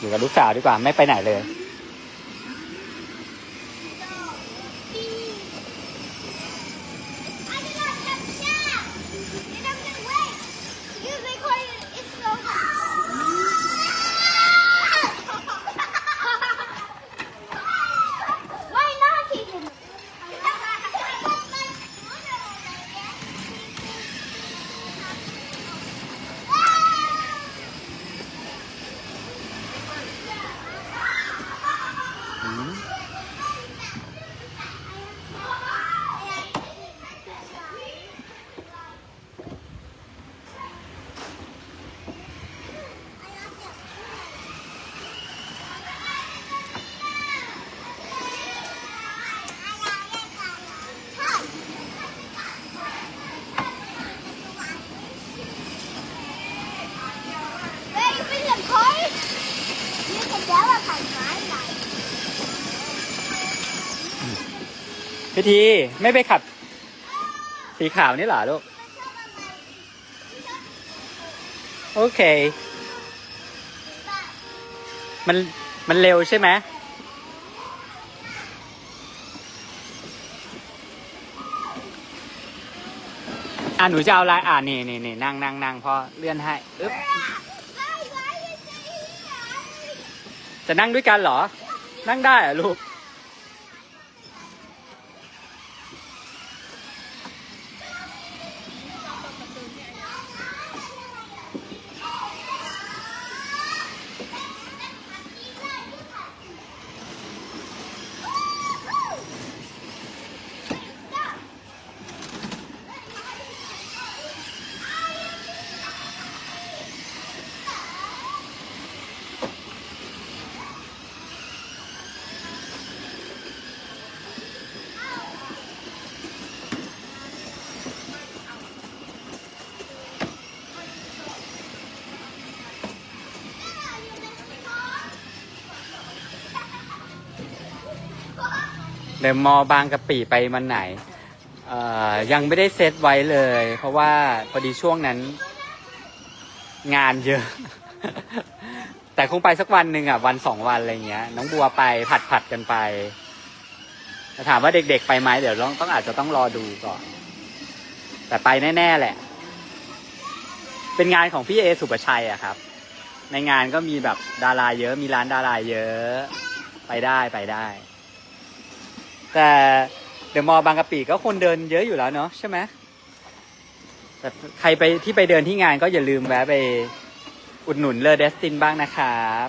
อยู่กับลูกสาวดีกว่าไม่ไปไหนเลย Hmm. พิธีไม่ไปขับสีขาวนี่เหรอลูก โอเค มันมันเร็วใช่ไหมอะหนูจะเอาอะไรอ่านี่นี่นี่นั่งนั่งนั่งพอเลื่อนให้อึ๊บจะนั่งด้วยกันเหรอ นั่งได้เหรอลูก เดอะมอลล์บางกะปิไปมันไหนเอ่อยังไม่ได้เซตไว้เลย เพราะว่าพอดีช่วงนั้น งานเยอะ แต่คงไปสักวันหนึ่งอะ วันสองวันอะไรเงี้ย น้องบัวไปผัดผัดกันไปถามว่าเด็กๆไปไหมเดี๋ยวต้องต้องอาจจะต้องรอดูก่อน แต่ไปแน่ๆแหละ เป็นงานของพี่เอสุปชัยอะครับ ในงานก็มีแบบดาราเยอะมีร้านดาราเยอะ ไปได้ไปได้ แต่เดมอบางกะปิก็คนเดินเยอะอยู่แล้วเนาะใช่ไหมแต่ใครไปที่ไปเดินที่งานก็อย่าลืมแวะไปอุดหนุนเลอเดสตินบ้างนะครับ